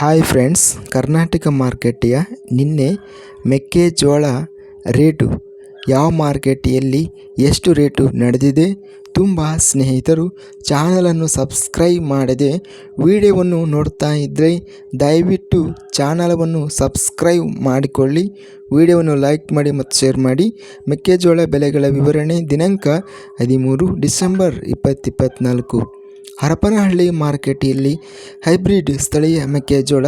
Hi friends Karnataka ಮಾರ್ಕೆಟಿಯ ನಿನ್ನೆ ಮೆಕ್ಕೆಜೋಳ rate. ಯಾವ ಮಾರ್ಕೆಟಿಯಲ್ಲಿ ಎಷ್ಟು ರೇಟು ನಡೆದಿದೆ? ತುಂಬ ಸ್ನೇಹಿತರು ಚಾನಲನ್ನು ಸಬ್ಸ್ಕ್ರೈಬ್ ಮಾಡದೆ ವಿಡಿಯೋವನ್ನು ನೋಡ್ತಾ ಇದ್ದರೆ ದಯವಿಟ್ಟು ಚಾನಲವನ್ನು ಸಬ್ಸ್ಕ್ರೈಬ್ ಮಾಡಿಕೊಳ್ಳಿ. ವಿಡಿಯೋವನ್ನು ಲೈಕ್ ಮಾಡಿ ಮತ್ತು ಶೇರ್ ಮಾಡಿ. ಮೆಕ್ಕೆಜೋಳ ಬೆಲೆಗಳ ವಿವರಣೆ ದಿನಾಂಕ ಹದಿಮೂರು ಡಿಸೆಂಬರ್ ಇಪ್ಪತ್ತಿಪ್ಪತ್ತ್ನಾಲ್ಕು ಹರಪನಹಳ್ಳಿ ಮಾರ್ಕೆಟಿಯಲ್ಲಿ ಹೈಬ್ರಿಡ್ ಸ್ಥಳೀಯ ಮೆಕ್ಕೆಜೋಳ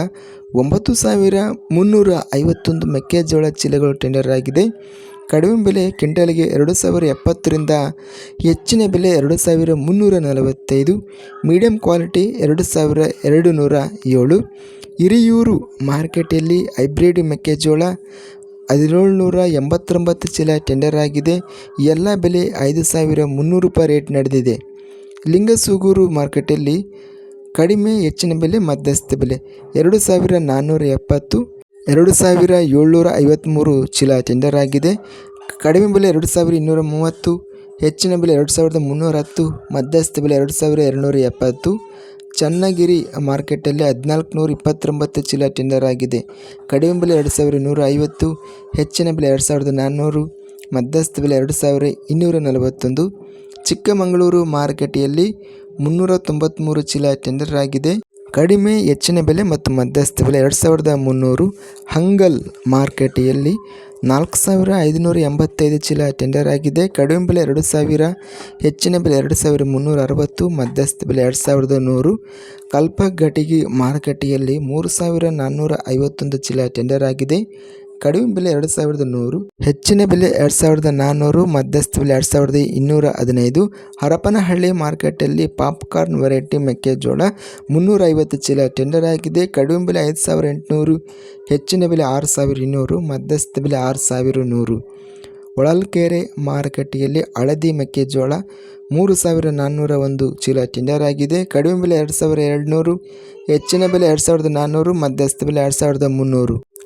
ಒಂಬತ್ತು ಸಾವಿರ ಮುನ್ನೂರ ಐವತ್ತೊಂದು ಮೆಕ್ಕೆಜೋಳ ಚೀಲಗಳು ಟೆಂಡರ್ ಆಗಿದೆ. ಕಡಿಮೆ ಬೆಲೆ ಕ್ವಿಂಟಲ್ಗೆ ಎರಡು ಸಾವಿರ ಎಪ್ಪತ್ತರಿಂದ ಹೆಚ್ಚಿನ ಬೆಲೆ ಎರಡು ಸಾವಿರ ಮುನ್ನೂರ ನಲವತ್ತೈದು ಮೀಡಿಯಂ ಕ್ವಾಲಿಟಿ ಎರಡು ಸಾವಿರ ಎರಡು ನೂರ ಏಳು. ಹಿರಿಯೂರು ಮಾರ್ಕೆಟಲ್ಲಿ ಹೈಬ್ರಿಡ್ ಮೆಕ್ಕೆಜೋಳ ಹದಿನೇಳು ನೂರ ಎಂಬತ್ತೊಂಬತ್ತು ಚೀಲ ಟೆಂಡರ್ ಆಗಿದೆ. ಎಲ್ಲ ಬೆಲೆ ಐದು ಸಾವಿರ ಮುನ್ನೂರು ರೂಪಾಯಿ ರೇಟ್ ನಡೆದಿದೆ. ಲಿಂಗಸೂಗೂರು ಮಾರ್ಕೆಟಲ್ಲಿ ಕಡಿಮೆ ಹೆಚ್ಚಿನ ಬೆಲೆ ಮಧ್ಯಸ್ಥ ಬೆಲೆ. ಎರಡು ಸಾವಿರ ನಾನ್ನೂರ ಎಪ್ಪತ್ತು, ಎರಡು ಸಾವಿರ ಏಳ್ನೂರ ಐವತ್ತ್ಮೂರು ಚೀಲ ಟೆಂಡರ್ ಆಗಿದೆ. ಕಡಿಮೆ ಬೆಲೆ ಎರಡು ಸಾವಿರ ಇನ್ನೂರ ಮೂವತ್ತು, ಹೆಚ್ಚಿನ ಬೆಲೆ ಎರಡು ಸಾವಿರದ ಮುನ್ನೂರ ಹತ್ತು ಮಧ್ಯಸ್ಥ ಬೆಲೆ ಎರಡು ಸಾವಿರ ಎರಡುನೂರ ಎಪ್ಪತ್ತು. ಚನ್ನಗಿರಿ ಮಾರ್ಕೆಟಲ್ಲಿ ಹದಿನಾಲ್ಕು ನೂರ ಇಪ್ಪತ್ತೊಂಬತ್ತು ಚೀಲ ಟೆಂಡರ್ ಆಗಿದೆ. ಕಡಿಮೆ ಬೆಲೆ ಎರಡು ಸಾವಿರ ನೂರ ಐವತ್ತು, ಹೆಚ್ಚಿನ ಬೆಲೆ ಎರಡು ಸಾವಿರದ ನಾನ್ನೂರು ಮಧ್ಯಸ್ಥ ಬೆಲೆ ಎರಡು ಸಾವಿರ ಇನ್ನೂರ ನಲವತ್ತೊಂದು. ಚಿಕ್ಕಮಗಳೂರು ಮಾರುಕಟ್ಟೆಯಲ್ಲಿ ಮುನ್ನೂರ ತೊಂಬತ್ತ್ಮೂರು ಚೀಲ ಟೆಂಡರ್ ಆಗಿದೆ ಕಡಿಮೆ ಹೆಚ್ಚಿನ ಬೆಲೆ ಮತ್ತು ಮಧ್ಯಸ್ಥ ಬೆಲೆ ಎರಡು ಸಾವಿರದ ಮುನ್ನೂರು ಹಂಗಲ್ ಮಾರುಕಟ್ಟೆಯಲ್ಲಿ ನಾಲ್ಕು ಸಾವಿರ ಐದುನೂರ ಎಂಬತ್ತೈದು ಚೀಲ ಟೆಂಡರ್ ಆಗಿದೆ ಕಡಿಮೆ ಬೆಲೆ ಎರಡು ಸಾವಿರ, ಹೆಚ್ಚಿನ ಬೆಲೆ ಎರಡು ಸಾವಿರ ಮುನ್ನೂರ ಅರವತ್ತು, ಮಧ್ಯಸ್ಥ ಬೆಲೆ ಎರಡು ಸಾವಿರದ ನೂರು. ಕಲ್ಪಘಟಗಿ ಮಾರುಕಟ್ಟೆಯಲ್ಲಿ ಮೂರು ಸಾವಿರ ನಾನ್ನೂರ ಐವತ್ತೊಂದು ಚೀಲ ಟೆಂಡರ್ ಆಗಿದೆ ಕಡಿಮೆ ಬೆಲೆ ಎರಡು ಸಾವಿರದ ನೂರು, ಹೆಚ್ಚಿನ ಬೆಲೆ ಎರಡು ಸಾವಿರದ ನಾನ್ನೂರು ಮಧ್ಯಸ್ಥ ಬೆಲೆ ಎರಡು ಸಾವಿರದ ಇನ್ನೂರ ಹದಿನೈದು, ಹರಪನಹಳ್ಳಿ ಮಾರ್ಕೆಟಲ್ಲಿ ಪಾಪ್ಕಾರ್ನ್ ವೆರೈಟಿ ಮೆಕ್ಕೆಜೋಳ ಮುನ್ನೂರ ಐವತ್ತು ಚೀಲ ಟೆಂಡರ್ ಆಗಿದೆ. ಕಡಿಮೆ ಬೆಲೆ ಐದು ಸಾವಿರ ಎಂಟುನೂರು, ಹೆಚ್ಚಿನ ಬೆಲೆ ಆರು ಸಾವಿರ ಇನ್ನೂರು, ಮಧ್ಯಸ್ಥ ಬೆಲೆ ಆರು ಸಾವಿರ ನೂರು. ಹೊಳಲ್ಕೆರೆ ಮಾರುಕಟ್ಟೆಯಲ್ಲಿ ಹಳದಿ ಮೆಕ್ಕೆಜೋಳ ಮೂರು ಸಾವಿರ ನಾನ್ನೂರ ಒಂದು ಚೀಲ ಟೆಂಡರ್ ಆಗಿದೆ. ಕಡಿಮೆ ಬೆಲೆ ಎರಡು ಸಾವಿರ ಎರಡುನೂರು, ಹೆಚ್ಚಿನ ಬೆಲೆ ಎರಡು ಸಾವಿರದ ನಾನ್ನೂರು ಮಧ್ಯಸ್ಥ ಬೆಲೆ ಎರಡು ಸಾವಿರದ ಮುನ್ನೂರು.